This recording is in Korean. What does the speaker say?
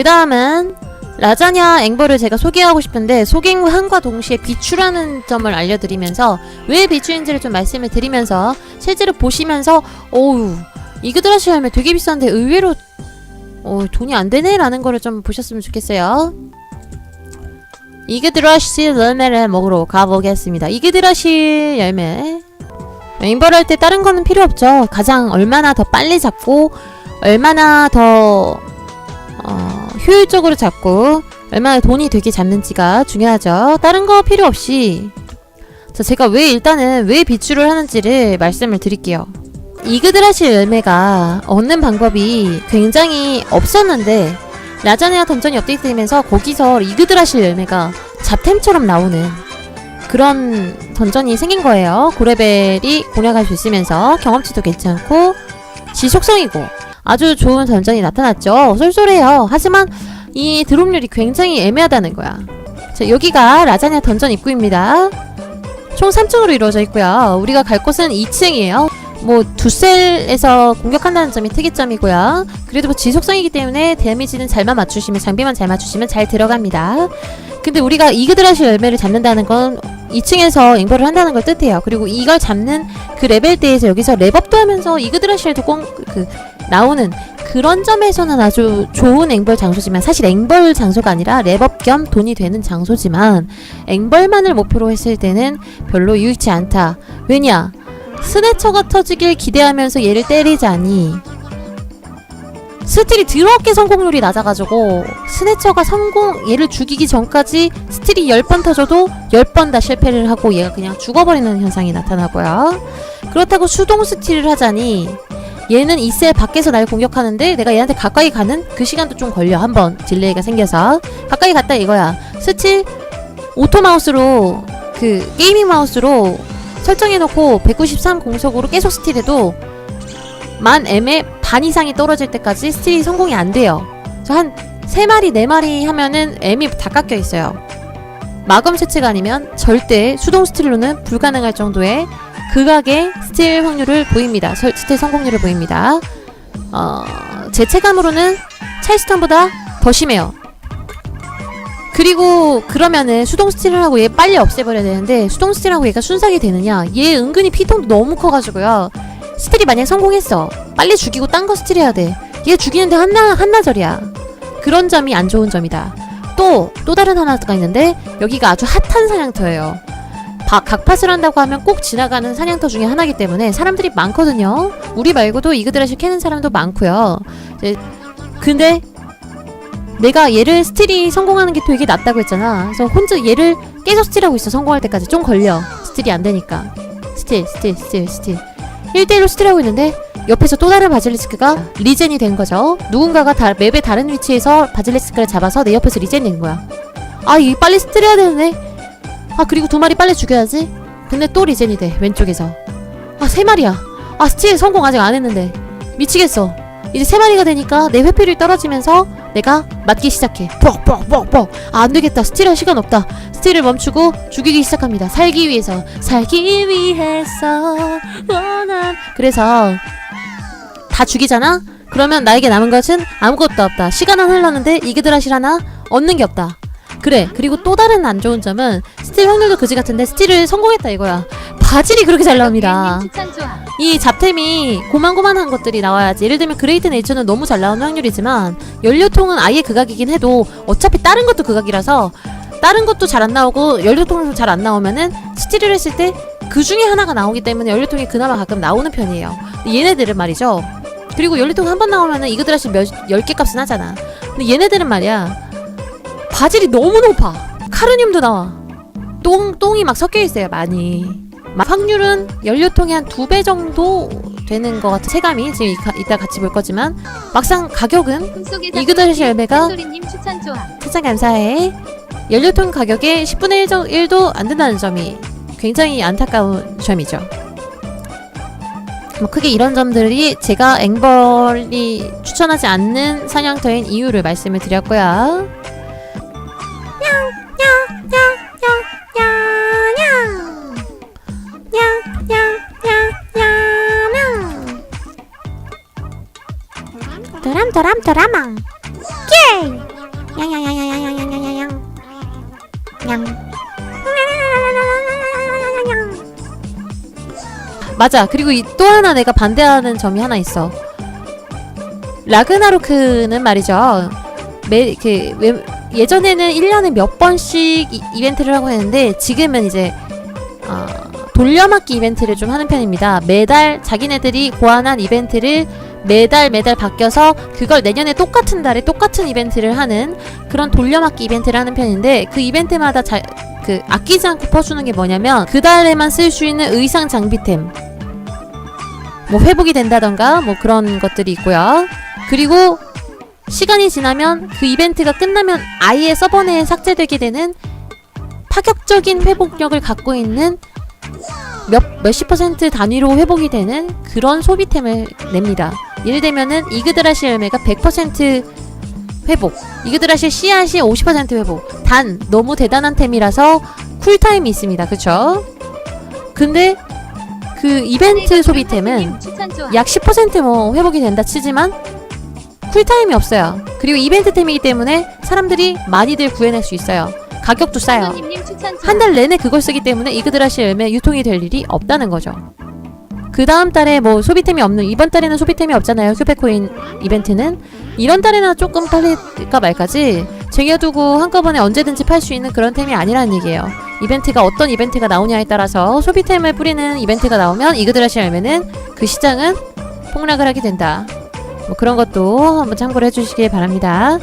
그 다음은 라자냐 앵벌을 제가 소개하고 싶은데 소개함과 동시에 비추라는 점을 알려드리면서 왜 비추인지를 좀 말씀을 드리면서 실제로 보시면서 어우 이그드라시 열매 되게 비싼데 의외로 어, 돈이 안 되네 라는 거를 좀 보셨으면 좋겠어요. 이그드라시 열매를 먹으러 가보겠습니다. 이그드라시 열매. 앵벌 할 때 다른 거는 필요 없죠. 가장 얼마나 더 빨리 잡고 얼마나 더 어, 효율적으로 잡고 얼마나 돈이 되게 잡는지가 중요하죠. 다른 거 필요 없이 자, 제가 왜 일단은 왜 비추를 하는지를 말씀을 드릴게요. 이그드라실 열매가 얻는 방법이 굉장히 없었는데 라자네아 던전이 업데이트되면서 거기서 이그드라실 열매가 잡템처럼 나오는 그런 던전이 생긴 거예요. 고레벨이 공략할 수 있으면서 경험치도 괜찮고 지속성이고 아주 좋은 던전이 나타났죠. 쏠쏠해요. 하지만 이 드롭률이 굉장히 애매하다는 거야. 자, 여기가 라자냐 던전 입구입니다. 총 3층으로 이루어져 있고요. 우리가 갈 곳은 2층이에요. 뭐 두셀에서 공격한다는 점이 특이점이고요. 그래도 뭐 지속성이기 때문에 데미지는 잘만 맞추시면 장비만 잘 맞추시면 잘 들어갑니다. 근데 우리가 이그드라시 열매를 잡는다는 건 2층에서 앵벌을 한다는 걸 뜻해요. 그리고 이걸 잡는 그 레벨대에서 여기서 랩업도 하면서 이그드라시를 꽁그 나오는 그런 점에서는 아주 좋은 앵벌 장소지만 사실 앵벌 장소가 아니라 랩업 겸 돈이 되는 장소지만 앵벌만을 목표로 했을 때는 별로 유익치 않다. 왜냐? 스네처가 터지길 기대하면서 얘를 때리자니 스틸이 더럽게 성공률이 낮아가지고 스네처가 성공 얘를 죽이기 전까지 스틸이 10번 터져도 10번 다 실패를 하고 얘가 그냥 죽어버리는 현상이 나타나고요. 그렇다고 수동 스틸을 하자니 얘는 이 셀 밖에서 날 공격하는데 내가 얘한테 가까이 가는 그 시간도 좀 걸려 한번 딜레이가 생겨서 가까이 갔다 이거야 스틸 오토 마우스로 그 게이밍 마우스로 설정해놓고 193 공속으로 계속 스틸해도 만 M의 반 이상이 떨어질 때까지 스틸이 성공이 안 돼요. 한 3마리, 4마리 하면은 M이 다 깎여 있어요. 마검 세츠가 아니면 절대 수동 스틸로는 불가능할 정도의 극악의 스틸 확률을 보입니다. 설- 스틸 성공률을 보입니다. 어, 제 체감으로는 찰스턴보다 더 심해요. 그리고 그러면은 수동 스틸을 하고 얘 빨리 없애버려야 되는데 수동 스틸하고 얘가 순삭이 되느냐? 얘 은근히 피통도 너무 커가지고요. 스틸이 만약 성공했어. 빨리 죽이고 딴 거 스틸해야 돼. 얘 죽이는데 한나 한나절이야. 그런 점이 안 좋은 점이다. 또또 다른 하나가 있는데 여기가 아주 핫한 사냥터예요. 바, 각팟을 한다고 하면 꼭 지나가는 사냥터 중에 하나이기 때문에 사람들이 많거든요. 우리 말고도 이그드라시 캐는 사람도 많고요. 이제 근데 내가 얘를 스틸이 성공하는 게 되게 낫다고 했잖아. 그래서 혼자 얘를 계속 스틸하고 있어. 성공할 때까지 좀 걸려. 스틸이 안 되니까. 스틸, 스틸, 스틸, 스틸. 1대1로 스틸하고 있는데 옆에서 또 다른 바질리스크가 리젠이 된 거죠. 누군가가 다, 맵의 다른 위치에서 바질리스크를 잡아서 내 옆에서 리젠 된 거야. 아, 이 빨리 스틸해야 되는데. 아, 그리고 두 마리 빨리 죽여야지. 근데 또 리젠이 돼. 왼쪽에서. 아, 세 마리야. 아, 스틸 성공 아직 안 했는데. 미치겠어. 이제 세 마리가 되니까 내 회피율이 떨어지면서 내가 맞기 시작해. 뻑뻑뻑뻑. 아, 안 되겠다. 스틸할 시간 없다. 스틸을 멈추고 죽이기 시작합니다. 살기 위해서. 살기 위해서. 원한. 그래서 다 죽이잖아? 그러면 나에게 남은 것은 아무것도 없다. 시간은 흘렀는데 이그드라실 하나 얻는 게 없다. 그래. 그리고 또 다른 안 좋은 점은 스틸 확률도 그지 같은데 스틸을 성공했다 이거야. 바질이 그렇게 잘 나옵니다. 좋아. 이 잡템이 고만고만한 것들이 나와야지. 예를 들면 그레이트 네이처는 너무 잘 나오는 확률이지만 연료통은 아예 극악이긴 해도 어차피 다른 것도 극악이라서 다른 것도 잘 안 나오고 연료통은 잘안 나오면은 스틸을 했을 때 그 중에 하나가 나오기 때문에 연료통이 그나마 가끔 나오는 편이에요. 얘네들은 말이죠. 그리고 연료통 한 번 나오면은 이거들 몇 10개 값은 하잖아. 근데 얘네들은 말이야. 바질이 너무 높아. 카르늄도 나와. 똥, 똥이 막 섞여 있어요, 많이. 막 확률은 연료통이 한 두 배 정도 되는 것 같아. 체감이 지금 이, 이따 같이 볼 거지만 막상 가격은 이그다시 열매가 추천 감사해. 연료통 가격의 10분의 1, 정, 1도 안 된다는 점이 굉장히 안타까운 점이죠. 뭐 크게 이런 점들이 제가 앵벌이 추천하지 않는 사냥터인 이유를 말씀을 드렸고요. 도람 도라망 양양양양양양양양양 양 맞아. 그리고 이, 또 하나 내가 반대하는 점이 하나 있어. 라그나로크는 말이죠. 매, 그, 왜- 예전에는 1년에 몇 번씩 이, 이벤트를 하고 했는데, 지금은 이제, 아, 돌려막기 이벤트를 좀 하는 편입니다. 매달 자기네들이 고안한 이벤트를 매달 매달 바뀌어서 그걸 내년에 똑같은 달에 똑같은 이벤트를 하는 그런 돌려막기 이벤트를 하는 편인데 그 이벤트마다 자, 그 아끼지 않고 퍼주는 게 뭐냐면 그 달에만 쓸 수 있는 의상 장비템 뭐 회복이 된다던가 뭐 그런 것들이 있고요. 그리고 시간이 지나면 그 이벤트가 끝나면 아예 서버 내에 삭제되게 되는 파격적인 회복력을 갖고 있는 몇 몇십 퍼센트 단위로 회복이 되는 그런 소비템을 냅니다. 예를 들면은 이그드라시 열매가 100% 회복, 이그드라시 씨앗이 50% 회복. 단 너무 대단한 템이라서 쿨타임이 있습니다. 그쵸? 근데 그 이벤트 소비템은 약 10%뭐 회복이 된다 치지만 쿨타임이 없어요. 그리고 이벤트템이기 때문에 사람들이 많이들 구해낼 수 있어요. 가격도 싸요. 한 달 내내 그걸 쓰기 때문에 이그드라시 열매 유통이 될 일이 없다는 거죠. 그 다음 달에 뭐 소비템이 없는 이번 달에는 소비템이 없잖아요. 큐페코인 이벤트는 이런 달에나 조금 팔릴까 말까지 쟁여두고 한꺼번에 언제든지 팔 수 있는 그런 템이 아니라는 얘기예요. 이벤트가 어떤 이벤트가 나오냐에 따라서 소비템을 뿌리는 이벤트가 나오면 이그드라시 열매는 그 시장은 폭락을 하게 된다. 뭐 그런 것도 한번 참고를 해주시길 바랍니다.